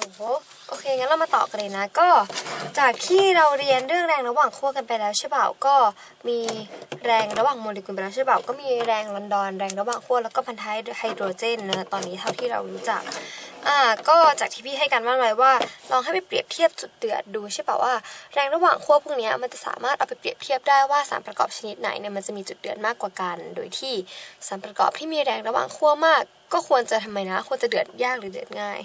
ฮัลโหโอเคงั้นเรามาต่อกันเลยนะก็จากที่เราเรียนเรื่องแรงระหว่างขั้วกันไปแล้วใช่เปล่าก็มีแรงระหว่างโมเลกุลไปแล้วใช่เปล่าก็มีแรงลอนดอนแรงระหว่างขั้วแล้วก็พันธะไฮโดรเจนนะตอนนี้เท่าที่เรารู้จักอ่าก็จากที่พี่ให้การบ้านไว้ว่าลองให้ไปเปรียบเทียบจุดเดือดดูใช่เปล่าว่าแรงระหว่างขั้วพวกนี้มันจะสามารถเอาไปเปรียบเทียบได้ว่าสารประกอบชนิดไหนเนี่ยมันจะมีจุดเดือดมากกว่ากัน โดยที่สารประกอบที่มีแรงระหว่างขั้วมาก ก็ควรจะทำไมนะควรจะเดือดยากหรือเดือดง่าย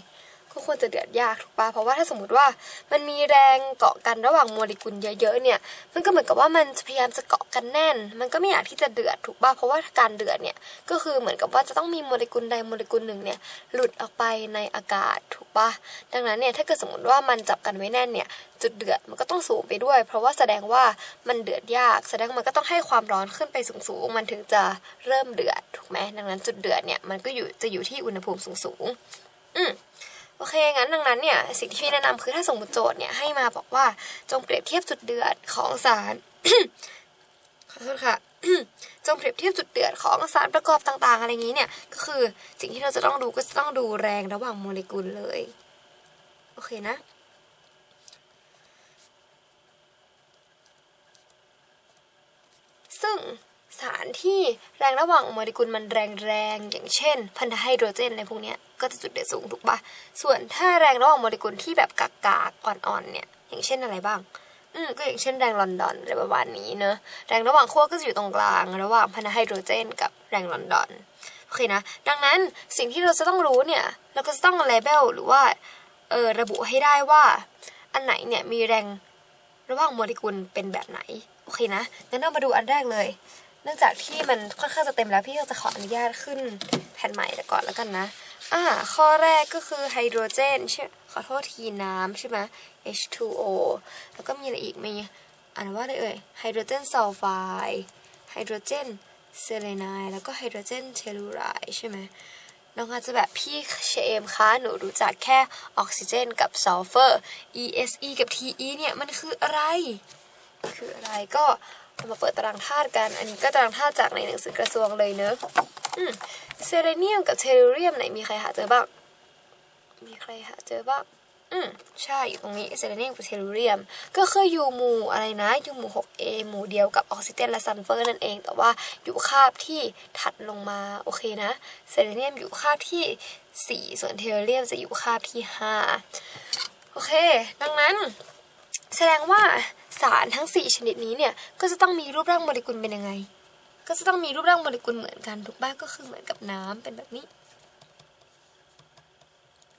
ก็ควรจะเดือดยากถูกปะเพราะว่าถ้าสมมติว่ามันมีแรงเกาะกันระหว่างโมเลกุลเยอะๆเนี่ย มันก็เหมือนกับว่ามันจะพยายามจะเกาะกันแน่น มันก็ไม่อยากที่จะเดือดถูกปะเพราะว่าการเดือดเนี่ยก็คือเหมือนกับว่าจะต้องมีโมเลกุลใดโมเลกุลหนึ่งเนี่ยหลุดออกไปในอากาศถูกปะดังนั้นเนี่ยถ้าเกิดสมมติว่ามันจับกันไว้แน่นเนี่ยจุดเดือดมันก็ต้องสูงไปด้วย เพราะว่าแสดงว่ามันเดือดยาก แสดงมันก็ต้องให้ความร้อนขึ้นไปสูงๆมันถึงจะเริ่มเดือดถูกไหมดังนั้นจุดเดือดเนี่ยมันก็อยู่จะอยู่ที่อุณหภูมิสูงๆอืม โอเค งั้นดังนั้นเนี่ยสิ่งที่พี่แนะนำคือถ้าสมมติโจทย์เนี่ยให้มาบอกว่าจงเปรียบเทียบจุดเดือดของสารขอโทษค่ะจงเปรียบเทียบจุดเดือดของสารประกอบต่างๆ อะไรอย่างนี้เนี่ย ก็คือสิ่งที่เราจะต้องดูก็จะต้องดูแรงระหว่างโมเลกุลเลย โอเคนะ ซึ่ง สารที่แรงระหว่างโมเลกุลมันแรงๆอย่างเช่น พันธะไฮโดรเจนอะไรพวกนี้ก็จะจุดเดือดสูงถูกปะส่วนถ้าแรงระหว่างโมเลกุลที่แบบกากๆอ่อนๆเนี่ยอย่างเช่นอะไรบ้างอืมก็อย่างเช่นแรงลอนดอนอะไรประมาณนี้เนอะแรงระหว่างขั้วก็จะอยู่ตรงกลาง ระหว่างพันธะไฮโดรเจน กับแรงลอนดอนโอเคนะดังนั้นสิ่งที่เราจะต้องรู้เนี่ยเราก็จะต้องเลเบลหรือว่าเออระบุให้ได้ว่า อันไหนเนี่ยมีแรงระหว่างโมเลกุลเป็นแบบไหน โอเคนะงั้นเรามาดูอันแรกเลย เนื่องจากที่มันค่อนข้างจะเต็มแล้วพี่ก็จะขออนุญาตขึ้นแผ่นใหม่ก่อนแล้วกันนะอ่าข้อแรกก็คือไฮโดรเจนใช่ขอโทษทีน้ำใช่ไหม H2O แล้วก็มีอะไรอีกมีอ่านว่าอะไรเอ่ยไฮโดรเจนซัลไฟด์ไฮโดรเจนเซเลไนด์แล้วก็ไฮโดรเจนเทลูไรด์ใช่ไหมน้องอาจจะแบบพี่เชมคะหนูรู้จักแค่ออกซิเจนกับซัลเฟอร์ ESE กับ TE เนี่ย มันคืออะไร คืออะไรก็ เรามาเปิดตารางธาตุกัน อันนี้ก็ตารางธาตุจากในหนังสือกระทรวงเลยเนอะอืมเซเลเนียมกับเทลูเรียมไหนมีใครหาเจอบ้าง มีใครหาเจอบ้าง อืมใช่อยู่ตรงนี้เซเลเนียมกับเทลูเรียม ก็คืออยู่หมู่อะไรนะอยู่หมู่ 6A หมู่เดียวกับออกซิเจนและซัลเฟอร์นั่นเอง แต่ว่าอยู่คาบที่ถัดลงมาโอเคนะเซเลเนียมอยู่คาบที่ 4 ส่วนเทลูเรียมจะอยู่คาบที่ 5 โอเค ดังนั้น แสดงว่าสารทั้ง 4 ชนิดนี้เนี่ยก็จะต้องมีรูปร่างโมเลกุลเป็นยังไง ก็จะต้องมีรูปร่างโมเลกุลเหมือนกันถูกป่ะก็คือเหมือนกับน้ำเป็นแบบนี้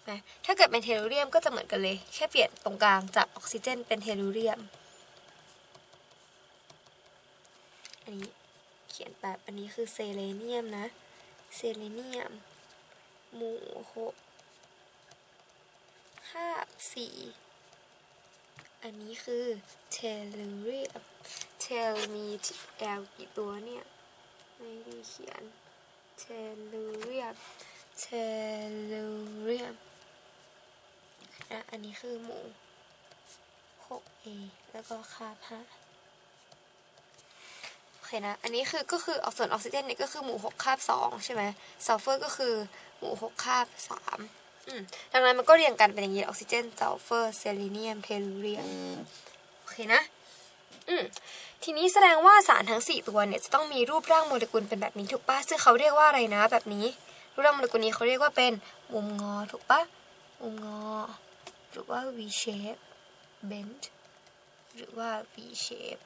นะถ้าเกิดเป็นเทลูเรียมก็จะเหมือนกันเลย แค่เปลี่ยนตรงกลางจากออกซิเจนเป็นเทลูเรียม อันนี้เขียนแบบอันนี้คือเซเลเนียมนะ เซเลเนียมหมู่หกคาบสี่ อันนี้คือเทลูเรียมเทลมีแอลกี่ตัวเนี่ย ไม่ได้เขียนเทลูเรียมเทลูเรียมอะอันนี้คือหมู่ 6A แล้วก็คาบ5โอเคนะ อันนี้คือก็คือออกส่วนออกซิเจนเนี่ยก็คือหมู่6คาบ2ใช่ไหมซัลเฟอร์ก็คือหมู่6คาบ3 ดังนั้นมันก็เรียงกันเป็นอย่างนี้ออกซิเจนซัลเฟอร์เซเลเนียมเทลูเรียมโอเคนะ อืมทีนี้แสดงว่าสารทั้ง 4 ตัวเนี่ยจะต้องมีรูปร่างโมเลกุลเป็นแบบนี้ถูกปะซึ่งเขาเรียกว่าอะไรนะ แบบนี้ รูปร่างโมเลกุลนี้เขาเรียกว่าเป็นมุมงอถูกปะมุมงอ หรือว่า V shape bend หรือว่า V shape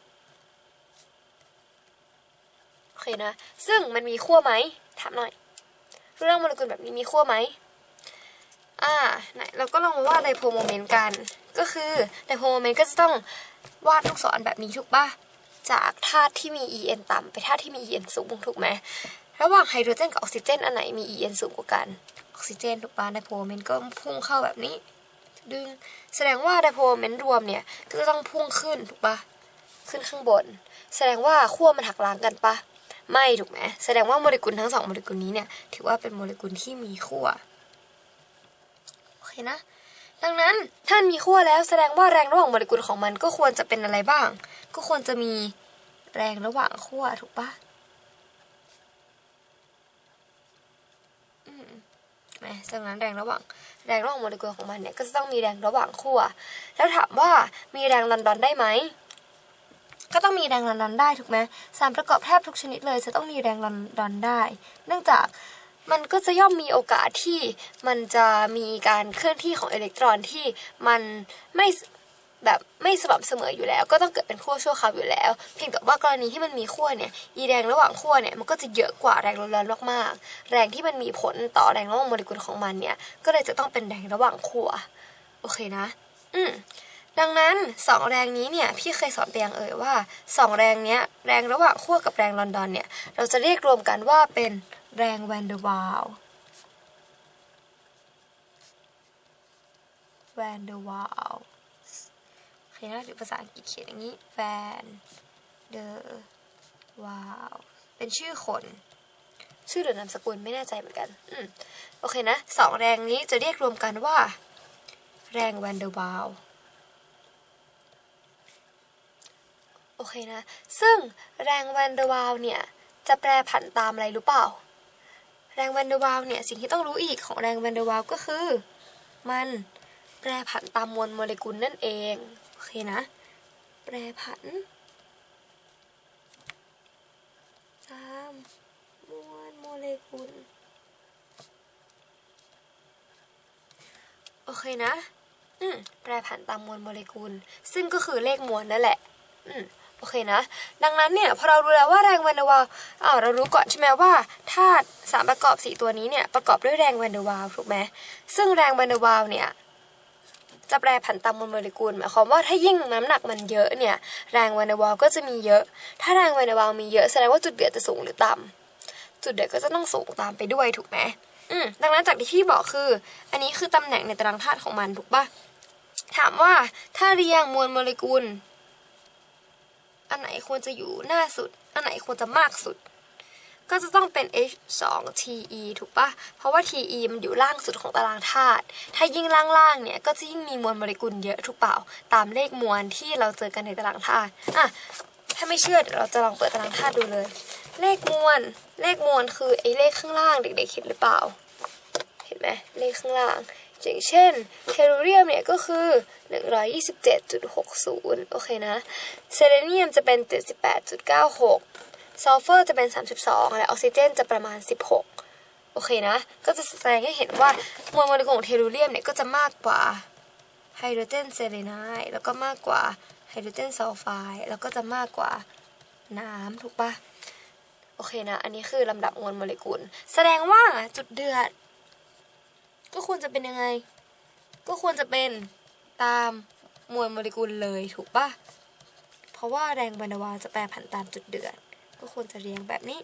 โอเคนะ ซึ่งมันมีขั้วไหมถามหน่อย รูปร่างโมเลกุลแบบนี้มีขั้วไหม อ่าไหนเราก็ลองวาดไดโพโมเมนต์กัน ก็คือไดโพโมเมนต์ก็จะต้องวาดลูกศรแบบนี้ถูกปะจากธาตุที่มี En ต่ำไปธาตุที่มี En สูงถูกไหมระหว่างไฮโดรเจนกับออกซิเจนอันไหนมี En สูงกว่ากันออกซิเจนถูกปะไดโพโมเมนต์ก็พุ่งเข้าแบบนี้ ดึงแสดงว่าไดโพโมเมนต์รวมเนี่ยก็จะต้องพุ่งขึ้นถูกปะขึ้นข้างบน แสดงว่าขั้วมันหักล้างกันปะไม่ถูกไหมแสดงว่าโมเลกุลทั้งสองโมเลกุลนี้เนี่ยถือว่าเป็นโมเลกุลที่มีขั้ว เคนะ ดังนั้นถ้ามันมีขั้วแล้วแสดงว่าแรงระหว่างโมเลกุลของมันก็ควรจะเป็นอะไรบ้าง ก็ควรจะมีแรงระหว่างขั้วถูกปะอืมแหมดังนั้นแรงระหว่างแรงระหว่างโมเลกุลของมันเนี่ยก็จะต้องมีแรงระหว่างขั้ว แล้วถามว่ามีแรงลอนดอนได้ไหม ก็ต้องมีแรงลอนดอนได้ถูกไหมสารประกอบแทบทุกชนิดเลยจะต้องมีแรงลอนดอนได้ เนื่องจาก มันก็จะย่อมมีโอกาสที่มันจะมีการเคลื่อนที่ของอิเล็กตรอนที่มันไม่แบบไม่สม่ำเสมออยู่แล้ว ก็ต้องเกิดเป็นขั้วชั่วคราวอยู่แล้ว เพียงแต่ว่ากรณีที่มันมีขั้วเนี่ยอีแรงระหว่างขั้วเนี่ยมันก็จะเยอะกว่าแรงลอนดอนมากๆ แรงที่มันมีผลต่อแรงระหว่างโมเลกุลของมันเนี่ยก็เลยจะต้องเป็นแรงระหว่างขั้วโอเคนะ อืมดังนั้นสองแรงนี้เนี่ยพี่เคยสอนไปยังเอ่ยว่าสองแรงเนี้ยแรงระหว่างขั้วกับแรงลอนดอนเนี่ยเราจะเรียกรวมกันว่าเป็น แรงแวนเดอร์วาลแวนเดอร์วาลโอเคนะหรือภาษาอังกฤษเขียนอย่างนี้แวนเดอร์วาลเป็นชื่อคน ชื่อหรือนามสกุลไม่แน่ใจเหมือนกัน อืม โอเคนะสองแรงนี้จะเรียกรวมกันว่า แรงแวนเดอร์วาลโอเคนะ ซึ่งแรงแวนเดอร์วาลเนี่ย จะแปรผันตามอะไรรู้เปล่า แรงแวนเดอร์วาลเนี่ยสิ่งที่ต้องรู้อีกของแรงแวนเดอร์วาลก็คือ มันแปรผันตามมวลโมเลกุลนั่นเองโอเคนะ แปรผันตามมวลโมเลกุลโอเคนะ อืมแปรผันตามมวลโมเลกุล ซึ่งก็คือเลขมวลนั่นแหละ อืม อเคนะ ดังนั้นเนี่ยพอเรารู้แล้วว่าแรงแวนเดอร์วาลอ้าวเรารู้ก่อนใช่ไหมว่าธาตุสารประกอบสี่ตัวนี้เนี่ยประกอบด้วยแรงแวนเดอร์วาลถูกไหมซึ่งแรงแวนเดอร์วาลเนี่ยจะแปรผันตามมวลโมเลกุลหมายความว่าถ้ายิ่งน้ำหนักมันเยอะเนี่ยแรงแวนเดอร์วาลก็จะมีเยอะ ถ้าแรงแวนเดอร์วาลมีเยอะแสดงว่าจุดเดือดจะสูงหรือต่ำจุดเดือดก็จะต้องสูงตามไปด้วยถูกไหมอืมดังนั้นจากที่พี่บอกคือ อันนี้คือตำแหน่งในตารางธาตุของมันถูกปะถามว่าถ้าเรียงมวลโมเลกุล อันไหนควรจะอยู่หน้าสุด อันไหนควรจะมากสุด ก็จะต้องเป็น H 2 TE ถูกปะเพราะว่า TE มันอยู่ล่างสุดของตารางธาตุ ถ้ายิ่งล่างๆเนี่ย ก็จะยิ่งมีมวลโมเลกุลเยอะถูกเปล่า ตามเลขมวลที่เราเจอกันในตารางธาตุ อะ ถ้าไม่เชื่อเดี๋ยวเราจะลองเปิดตารางธาตุดูเลย เลขมวล เลขมวลคือไอ้เลขข้างล่างเด็กๆคิดหรือเปล่า เห็นไหมเลขข้างล่าง อย่างเช่นเทลูเรียมเนี่ยก็คือ 127.60 โอเคนะเซเลเนียมจะเป็น 78.96 ซัลเฟอร์จะเป็น 32 และออกซิเจนจะประมาณ 16 โอเคนะ ก็จะแสดงให้เห็นว่ามวลโมเลกุลของเทลูเรียมเนี่ยก็จะมากกว่าไฮโดรเจนเซเลไนด์แล้วก็มากกว่าไฮโดรเจนซัลไฟด์แล้วก็จะมากกว่าน้ำถูกปะโอเคนะ อันนี้คือลำดับมวลโมเลกุล แสดงว่าจุดเดือด ก็ควรจะเป็นยังไง ก็ควรจะเป็นตามมวลโมเลกุลเลยถูกปะเพราะว่าแรงบันดาวาจะแปรผันตามจุดเดือด ก็ควรจะเรียงแบบนี้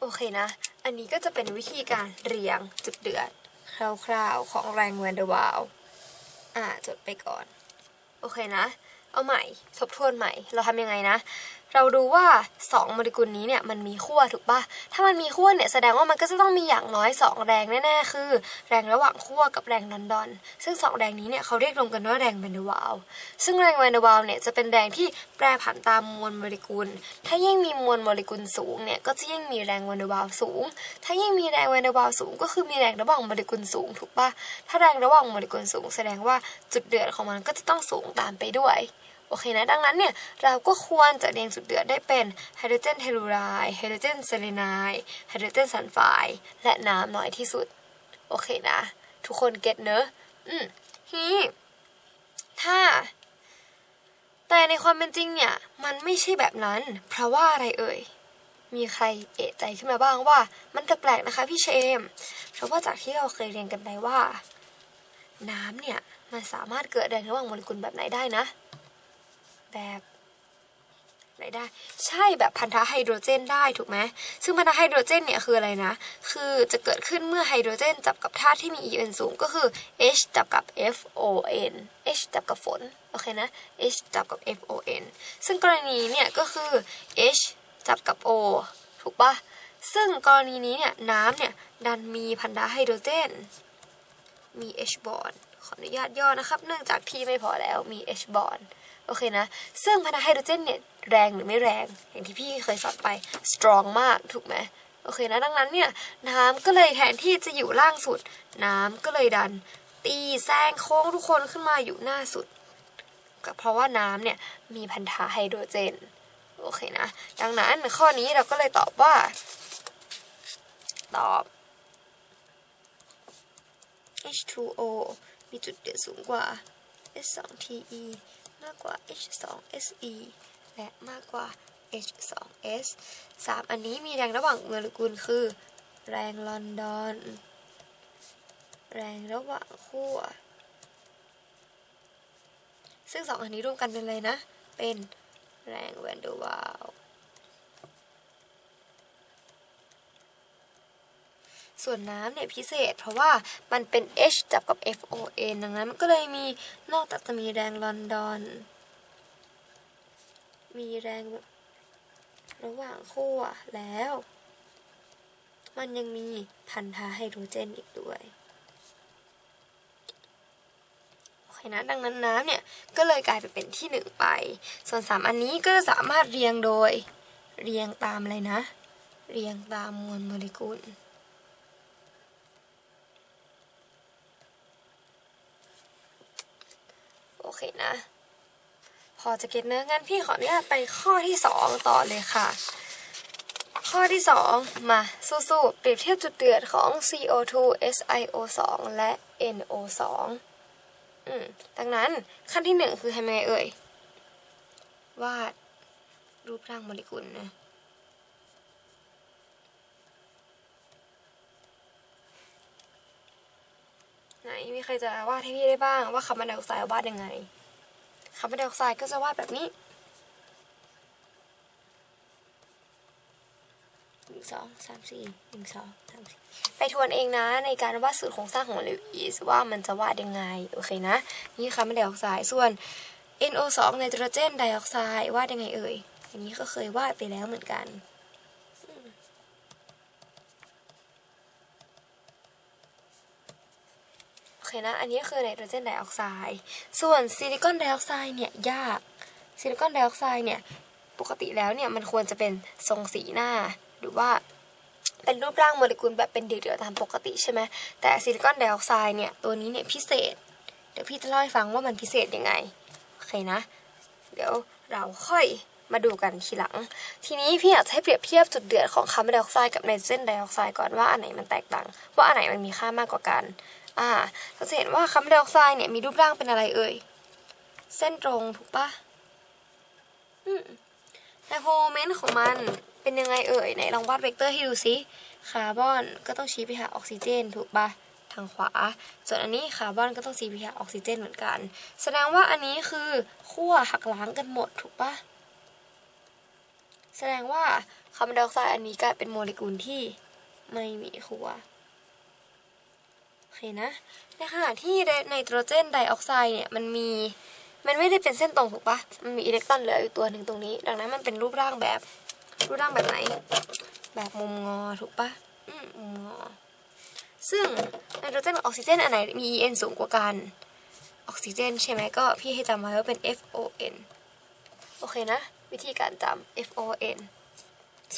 โอเคนะ อันนี้ก็จะเป็นวิธีการเรียงจุดเดือด คร่าวๆของแรงแวนเดอร์วาลอ่าจดไปก่อน โอเคนะ เอาใหม่ทบทวนใหม่ เราทำยังไงนะ เราดูว่า 2 โมเลกุลนี้เนี่ยมันมีขั้วถูกปะถ้ามันมีขั้วเนี่ยแสดงว่ามันก็จะต้องมีอย่างน้อย 2 แรงแน่ๆคือ แรงระหว่างขั้วกับแรงลอนดอนซึ่ง 2 แรงนี้เนี่ยเขาเรียกรวมกันว่าแรงแวนเดอร์วาลซึ่งแรงแวนเดอร์วาลเนี่ยจะเป็นแรงที่แปรผันตามมวลโมเลกุล ถ้ายิ่งมีมวลโมเลกุลสูงเนี่ยก็จะยิ่งมีแรงแวนเดอร์วาลสูง ถ้ายิ่งมีแรงแวนเดอร์วาลสูง ก็คือมีแรงระหว่างโมเลกุลสูงถูกปะถ้าแรงระหว่างโมเลกุลสูง แสดงว่าจุดเดือดของมันก็จะต้องสูงตามไปด้วย โอเคนะ ดังนั้นเนี่ยเราก็ควรจะเรียงจุดเดือดได้เป็นไฮโดรเจนเทลูไรด์ไฮโดรเจนเซเลไนด์ไฮโดรเจนซัลไฟด์และน้ำน้อยที่สุด โอเคนะ ทุกคนเก็ตเนอะอืมทีนี้ถ้า แต่ในความเป็นจริงเนี่ย มันไม่ใช่แบบนั้น เพราะว่าอะไรเอ่ยมีใครเอะใจขึ้นมาบ้างว่า มันแปลกๆนะคะพี่เชม เพราะว่าจากที่เราเคยเรียนกันไปว่า น้ำเนี่ย มันสามารถเกิดแรงระหว่างโมเลกุลแบบไหนได้นะ แบบอะไรได้ ใช่แบบพันธะไฮโดรเจนได้ถูกไหมซึ่งพันธะไฮโดรเจนเนี่ยคืออะไรนะ คือจะเกิดขึ้นเมื่อไฮโดรเจนจับกับธาตุที่มี EN สูงก็คือ H จับกับ FON H จับกับฝนโอเคนะ H จับกับ FON ซึ่งกรณีเนี่ยก็คือ H จับกับ O ถูกปะซึ่งกรณีนี้เนี่ยน้ำเนี่ยดันมีพันธะไฮโดรเจน มี H บอนขออนุญาตย่อนะครับ เนื่องจากที่ไม่พอแล้วมี H บอน โอเคนะ ซึ่งพันธะไฮโดรเจนเนี่ยแรงหรือไม่แรง อย่างที่พี่เคยสอนไป strong มากถูกไหมโอเคนะ ดังนั้นเนี่ย น้ำก็เลยแทนที่จะอยู่ล่างสุด น้ำก็เลยดัน ตีแซงโค้งทุกคนขึ้นมาอยู่หน้าสุดก็เพราะว่าน้ำเนี่ยมีพันธะไฮโดรเจนโอเคนะ ดังนั้นข้อนี้เราก็เลยตอบว่า ตอบ H2O มีจุดเดือดสูงกว่า H2TE มากกว่า H2SE และมากกว่า H2S สามอันนี้มีแรงระหว่างโมเลกุลคือ แรงลอนดอน แรงระหว่างขั้ว ซึ่งสองอันนี้รวมกันเป็นอะไรนะ เป็นแรงแวนเดอร์วาล ส่วนน้ำเนี่ยพิเศษ เพราะว่ามันเป็น H จับกับ FON ดังนั้นมันก็เลยมีนอกจากจะมีแรงลอนดอน มีแรงระหว่างขั้วแล้ว มันยังมีพันธะไฮโดรเจนอีกด้วยโอเคนะดังนั้นน้ำเนี่ยก็เลยกลายไปเป็นที่หนึ่งไป ส่วนสามอันนี้ก็สามารถเรียงโดย เรียงตามอะไรนะ เรียงตามมวลโมเลกุล โอ เคนะ พอจะเก็ตเนื้องั้นพี่ขออนุญาตไปข้อที่สองต่อเลยค่ะ ข้อที่สองมาสู้ๆเปรียบเทียบจุดเดือดของ CO2 SiO2 และ NO2 อืมดังนั้นขั้นที่หนึ่งคือทำยังไงเอ่ย วาดรูปร่างโมเลกุลนะ ไหนมีใครจะวาดให้พี่ได้บ้างว่าคาร์บอนไดออกไซด์วาดยังไงคาร์บอนไดออกไซด์ก็จะวาดแบบนี้หนึ่งสองสามสี่หนึ่งสองสามสี่ไปทวนเองนะในการวาดสูตรโครงสร้างของโมเลกุลว่ามันจะวาดยังไง โอเคนะ นี่คาร์บอนไดออกไซด์ส่วน NO2 ไนโตรเจนไดออกไซด์วาดยังไงเอ่ยอันนี้ก็เคยวาดไปแล้วเหมือนกัน โอเค นะ อันนี้คือไนโตรเจนไดออกไซด์ส่วนซิลิคอนไดออกไซด์เนี่ยยากซิลิคอนไดออกไซด์เนี่ยปกติแล้วเนี่ยมันควรจะเป็นทรงสีหน้า หรือว่าเป็นรูปร่างโมเลกุลแบบเป็นเดี่ยวๆตามปกติใช่ไหมแต่ซิลิคอนไดออกไซด์เนี่ยตัวนี้เนี่ยพิเศษ เดี๋ยวพี่จะเล่าให้ฟังว่ามันพิเศษยังไงโอเคนะ เดี๋ยวเราค่อยมาดูกันทีหลัง ทีนี้พี่อยากจะให้เปรียบเทียบจุดเดือดของคาร์บอนไดออกไซด์กับไนโตรเจนไดออกไซด์ก่อนว่าอันไหนมันแตกต่าง ว่าอันไหนมันมีค่ามากกว่ากัน อ่าเราจะเห็นว่าคาร์บอนไดออกไซด์เนี่ยมีรูปร่างเป็นอะไรเอ่ย เส้นตรงถูกปะอืมแต่โฮเมนต์ของมันเป็นยังไงเอ่ยไหนลองวาดเวกเตอร์ให้ดูซิคาร์บอนก็ต้องชี้ไปหาออกซิเจน ถูกปะทางขวา ส่วนอันนี้คาร์บอนก็ต้องชี้ไปหาออกซิเจนเหมือนกัน แสดงว่าอันนี้คือขั้วหักล้างกันหมดถูกปะแสดงว่าคาร์บอนไดออกไซด์อันนี้กลายเป็นโมเลกุลที่ไม่มีขั้ว เคนะ ในขณะที่ไนโตรเจนไดออกไซด์เนี่ยมันมีมันไม่ได้เป็นเส้นตรงถูกปะมันมีอิเล็กตรอนเหลืออยู่ตัวหนึ่งตรงนี้ ดังนั้นมันเป็นรูปร่างแบบ รูปร่างแบบไหน แบบมุมงอถูกปะอืมมุมงอ ซึ่งไนโตรเจนกับออกซิเจนอันไหนมี En สูงกว่ากัน ออกซิเจนใช่ไหมก็พี่ให้จำไว้ว่าเป็น FON โอเคนะ วิธีการจำ FON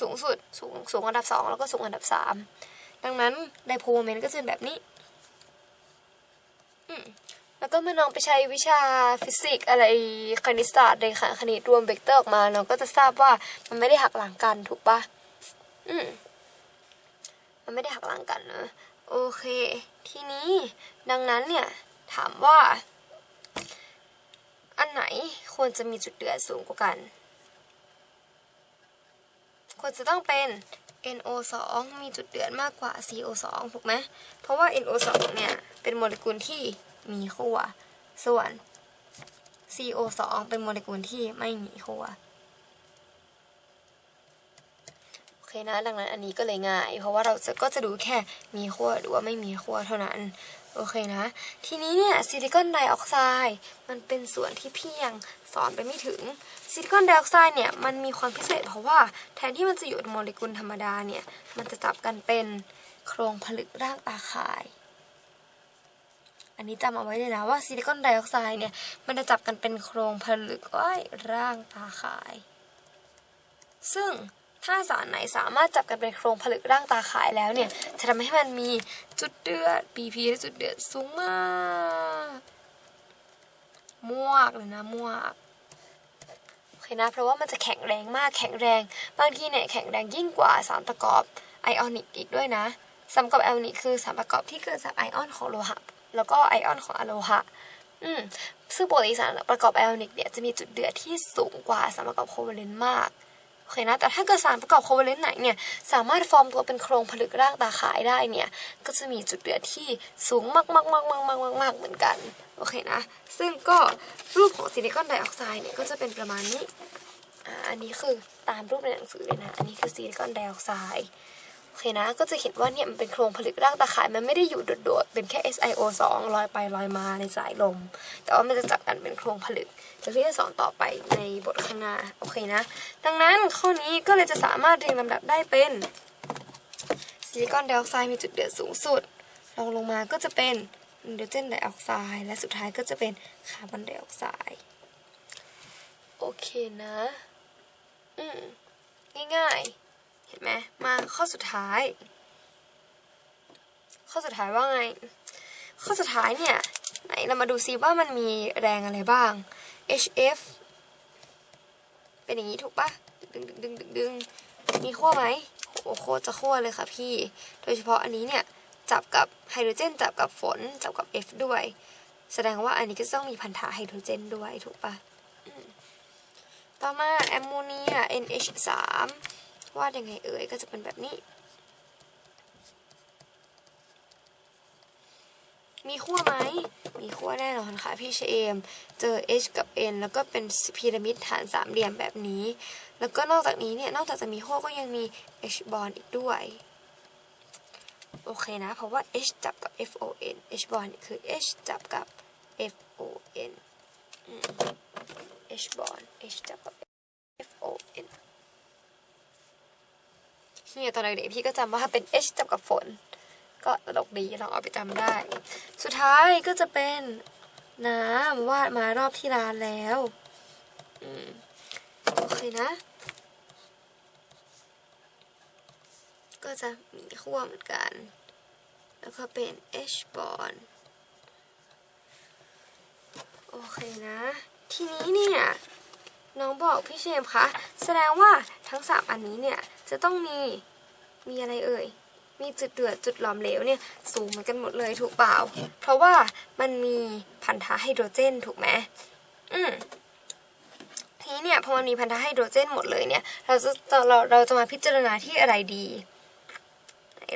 สูงสุด สูงสูงอันดับสองแล้วก็สูงอันดับสามดังนั้นไดโพเมนต์ก็จะเป็นแบบนี้ แล้วก็เมื่อน้องไปใช้วิชาฟิสิกส์อะไรคณิตศาสตร์ในขคณิตรวมเวกเตอร์ออกมาน้องก็จะทราบว่ามันไม่ได้หักหลังกันถูกปะอืมมันไม่ได้หักหลังกันนะโอเค ทีนี้ดังนั้นเนี่ยถามว่า อันไหนควรจะมีจุดเดือดสูงกว่ากัน ควรจะต้องเป็น NO2 มีจุดเดือดมากกว่า CO2 ถูกไหม เพราะว่า NO2 เนี่ย เป็นโมเลกุลที่มีขั้ว ส่วน CO2 เป็นโมเลกุลที่ไม่มีขั้ว นะ ดังนั้นอันนี้ก็เลยง่าย เพราะว่าเราจะก็จะดูแค่มีขั้วหรือว่าไม่มีขั้วเท่านั้น โอเคนะ ทีนี้เนี่ยซิลิคอนไดออกไซด์มันเป็นส่วนที่พี่ยังสอนไปไม่ถึงซิลิคอนไดออกไซด์เนี่ยมันมีความพิเศษเพราะว่าแทนที่มันจะอยู่ในโมเลกุลธรรมดาเนี่ยมันจะจับกันเป็นโครงผลึกร่างตาข่ายอันนี้จำเอาไว้เลยนะว่าซิลิคอนไดออกไซด์เนี่ยมันจะจับกันเป็นโครงผลึกไว้ร่างตาข่าย ซึ่ง ถ้าสารไหนสามารถจับกันเป็นโครงผลึกร่างตาข่ายแล้วเนี่ย จะทำให้มันมีจุดเดือด BP และจุดเดือดสูงมากมวกเลยนะมวกโอเคนะเพราะว่ามันจะแข็งแรงมากแข็งแรง บางทีเนี่ยแข็งแรงยิ่งกว่าสารประกอบไอออนิกอีกด้วยนะสารประกอบไอออนิกคือสารประกอบที่เกิดจากไอออนของโลหะแล้วก็ไอออนของอะโลหะอืมซึ่งปกติสารประกอบไอออนิกเนี่ยจะมีจุดเดือดที่สูงกว่าสารประกอบโคเวเลนต์มาก โอเคนะแต่ถ้าเกิดสารประกอบโคเวเลนต์ไหนเนี่ยสามารถฟอร์มตัวเป็นโครงผลึกร่างตาข่ายได้เนี่ยก็จะมีจุดเดือดที่สูงมากมากมากมากมากมากมากเหมือนกันโอเคนะซึ่งก็รูปของซิลิคอนไดออกไซด์เนี่ยก็จะเป็นประมาณนี้อ่าอันนี้คือตามรูปในหนังสือเลยนะ อันนี้คือซิลิคอนไดออกไซด์ เคนะก็จะเห็นว่าเนี่ยมันเป็นโครงผลึกรางตาข่ายมันไม่ได้อยู่โดดๆ เป็นแค่ SiO2 ลอยไปลอยมาในสายลม แต่ว่ามันจะจับกันเป็นโครงผลึกจะที่จะสอนต่อไปในบทข้างหน้าโอเคนะ ดังนั้นข้อนี้ก็เลยจะสามารถเรียงลำดับได้เป็นซิลิคอนไดออกไซด์มีจุดเดือดสูงสุดรองลงมาก็จะเป็นไฮโดรเจนไดออกไซด์และสุดท้ายก็จะเป็นคาร์บอนไดออกไซด์โอเคนะ อืมง่ายๆ เห็นไหมมาข้อสุดท้าย ข้อสุดท้ายว่าไง ข้อสุดท้ายเนี่ย ไหนเรามาดูซิว่ามันมีแรงอะไรบ้าง HF เป็นอย่างนี้ถูกปะดึงดึงดึงดึงดึงมีขั้วไหมโอ้โคตรจะขั้วเลยค่ะพี่ โดยเฉพาะอันนี้เนี่ย จับกับไฮโดรเจน จับกับฝน จับกับ F ด้วย แสดงว่าอันนี้ก็ต้องมีพันธะไฮโดรเจนด้วยถูกปะต่อมาแอมโมเนีย NH3 วาดยังไงเอ่ยก็จะเป็นแบบนี้ มีขั้วไหม มีขั้วแน่นอนค่ะพี่เชม เจอ H กับ N แล้วก็เป็นพีระมิดฐานสามเหลี่ยมแบบนี้ แล้วก็นอกจากนี้เนี่ย นอกจากจะมีขั้วก็ยังมี H bond อีกด้วย โอเคนะ เพราะว่า H จับกับ FON H bond คือ H จับกับ FON H bond H จับกับ FON ยตอนเด็กๆพี่ก็จำว่าเป็น H จับกับฝน ก็ตลกดีลองเอาไปจำได้ สุดท้ายก็จะเป็นน้ำวาดมารอบที่ร้านแล้วอืมโอเคนะ ก็จะมีขั้วเหมือนกัน แล้วก็เป็น H bond โอเคนะ ทีนี้เนี่ยน้องบอกพี่เชมคะแสดงว่าทั้งสามอันนี้เนี่ย จะต้องมีมีอะไรเอ่ย มีจุดเดือดจุดหลอมเหลวเนี่ยสูงเหมือนกันหมดเลยถูกเปล่า เพราะว่ามันมีพันธะไฮโดรเจนถูกไหมอืมทีนี้เนี่ยพอมันมีพันธะไฮโดรเจนหมดเลยเนี่ย เราจะเราเราจะมาพิจารณาที่อะไรดี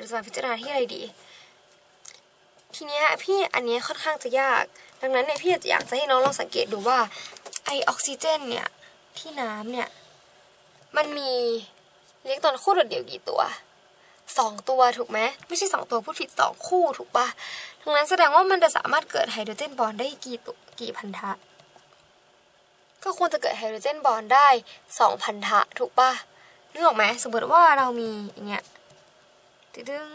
เราจะมาพิจารณาที่อะไรดี ทีเนี้ยพี่อันเนี้ยค่อนข้างจะยาก ดังนั้นเนี่ยพี่อยากจะให้น้องลองสังเกตดูว่าไอออกซิเจนเนี่ยที่น้ำเนี่ยมันมี เล็กตอนคู่โดดเดี่ยวกี่ตัวสองตัวถูกไหมไม่ใช่สองตัวพูดผิดสองคู่ถูกปะดังนั้นแสดงว่ามันจะสามารถเกิดไฮโดรเจนบอนด์ได้กี่ตัวกี่พันธะ ก็ควรจะเกิดไฮโดรเจนบอนด์ได้สองพันธะถูกปะนึกออกไหมสมมติว่าเรามีอย่างเงี้ยดึง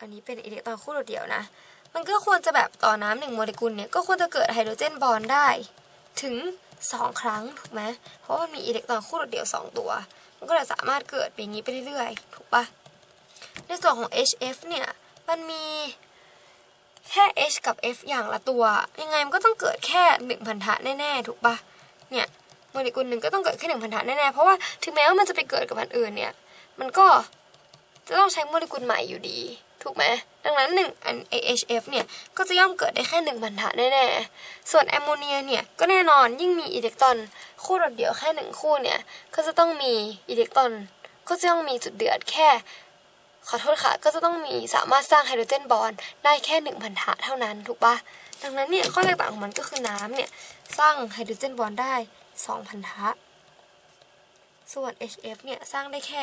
อันนี้เป็นอิเล็กตรอนคู่โดดเดี่ยวนะ มันก็ควรจะแบบต่อน้ำหนึ่งโมเลกุลเนี่ยก็ควรจะเกิดไฮโดรเจนบอนด์ได้ ถึง สองครั้งถูกไหมเพราะมันมีอิเล็กตรอนคู่โดดเดี่ยวสองตัว มันก็เลยสามารถเกิดเป็นอย่างนี้ไปเรื่อยๆ ถูกปะในส่วนของ HF เนี่ย มันมีแค่ H กับ F อย่างละตัว ยังไงมันก็ต้องเกิดแค่หนึ่งพันธะแน่ๆ ถูกปะเนี่ยโมเลกุลหนึ่งก็ต้องเกิดแค่หนึ่งพันธะแน่ๆ เพราะว่าถึงแม้ว่ามันจะไปเกิดกับอันอื่นเนี่ย มันก็ จะต้องใช้โมเลกุลใหม่อยู่ดี ถูกไหมดังนั้นหนึ่งอัน AHF เนี่ย ก็จะย่อมเกิดได้แค่หนึ่งพันธะแน่ๆ ส่วนแอมโมเนียเนี่ย ก็แน่นอนยิ่งมีอิเล็กตรอนคู่โดดเดี่ยวแค่หนึ่งคู่เนี่ย ก็จะต้องมีอิเล็กตรอน ก็จะต้องมีจุดเดือดแค่ ขอโทษค่ะ ก็จะต้องมีสามารถสร้างไฮโดรเจนบอนได้แค่หนึ่งพันธะเท่านั้นถูกปะดังนั้นเนี่ยข้อแตกต่างของมันก็คือน้ำเนี่ยสร้างไฮโดรเจนบอนได้สองพันธะส่วนส่วน HF เนี่ยสร้างได้แค่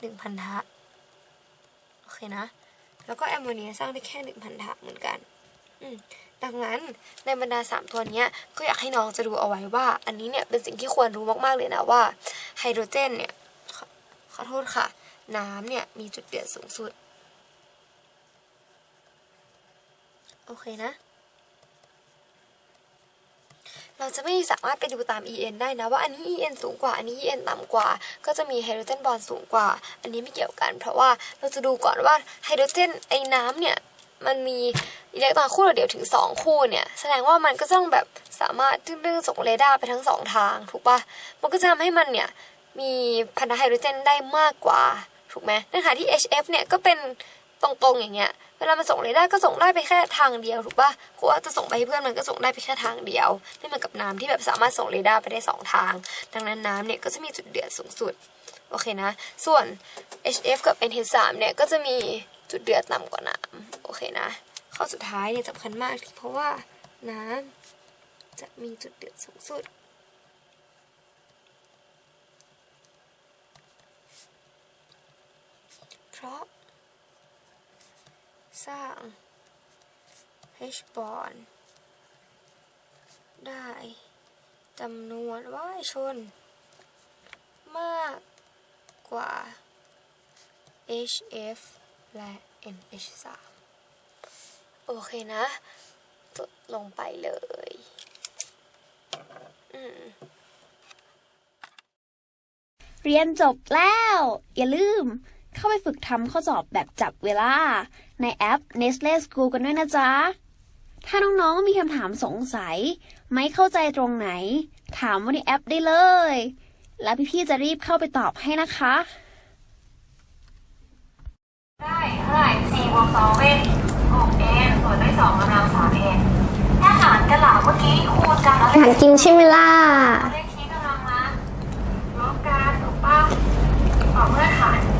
หนึ่งพันธะ เคนะ แล้วก็แอมโมเนียสร้างได้แค่หนึ่งพันธะเหมือนกันอืมดังนั้นในบรรดาสามตัวนี้ก็อยากให้น้องจะดูเอาไว้ว่า อันนี้เนี่ยเป็นสิ่งที่ควรรู้มากๆเลยนะว่าไฮโดรเจนเนี่ยขอขอโทษค่ะ น้ำเนี่ยมีจุดเดือดสูงสุด โอเคนะ เราจะไม่สามารถไปดูตาม EN ได้นะว่าอันนี้ EN สูงกว่า อันนี้ EN ต่ำกว่า ก็จะมีไฮโดรเจนบอลสูงกว่า อันนี้ไม่เกี่ยวกัน เพราะว่าเราจะดูก่อนว่าไฮโดรเจนไอ้น้ำเนี่ยมันมีอิเล็กตรอนคู่เดียวถึง 2 คู่เนี่ย แสดงว่ามันก็ต้องแบบสามารถทึ่งเรื่องส่งเรดาร์ไปทั้งสองทาง ถูกปะมันก็จะทำให้มันเนี่ย มีพันธะไฮโดรเจนได้มากกว่า ถูกไหมในขณะที่ HF เนี่ยก็เป็นตรงๆอย่างเงี้ย เวลามันส่งเรดาร์ก็ส่งได้ไปแค่ทางเดียวถูกปะเพราะว่าจะส่งไปให้เพื่อนมันก็ส่งได้ไปแค่ทางเดียว ไม่เหมือนกับน้ำที่แบบสามารถส่งเรดาร์ไปได้สองทาง ดังนั้นน้ำเนี่ยก็จะมีจุดเดือดสูงสุด โอเคนะ ส่วน HF กับ NH3 เนี่ยก็จะมีจุดเดือดต่ำกว่าน้ำโอเคนะ ข้อสุดท้ายเนี่ยสำคัญมาก เพราะว่าน้ำจะมีจุดเดือดสูงสุดเพราะ สร้าง H bond ได้จำนวนว่ายชน มากกว่า HF และ NH3 โอเคนะจดลงไปเลยเรียนจบแล้ว อย่าลืม เข้าไปฝึกทำข้อสอบแบบจับเวลา ในแอป Nestle School กันด้วยนะจ๊ะ ถ้าน้องๆมีคำถามสงสัย ไม่เข้าใจตรงไหน ถามว่าในแอปได้เลย แล้วพี่ๆจะรีบเข้าไปตอบให้นะคะ ได้เท่าไหร่สี่บวกสองเป็นหกเอ็นส่วนได้สองกำลังสามเอ็ถ้าหารกันหล่ะเมื่อกี้คูณกันแล้วเลอยากกินใช่ไหมล่ะได้คี้กำลังนะลบกันถูกป้ะตอบเมื่อหาร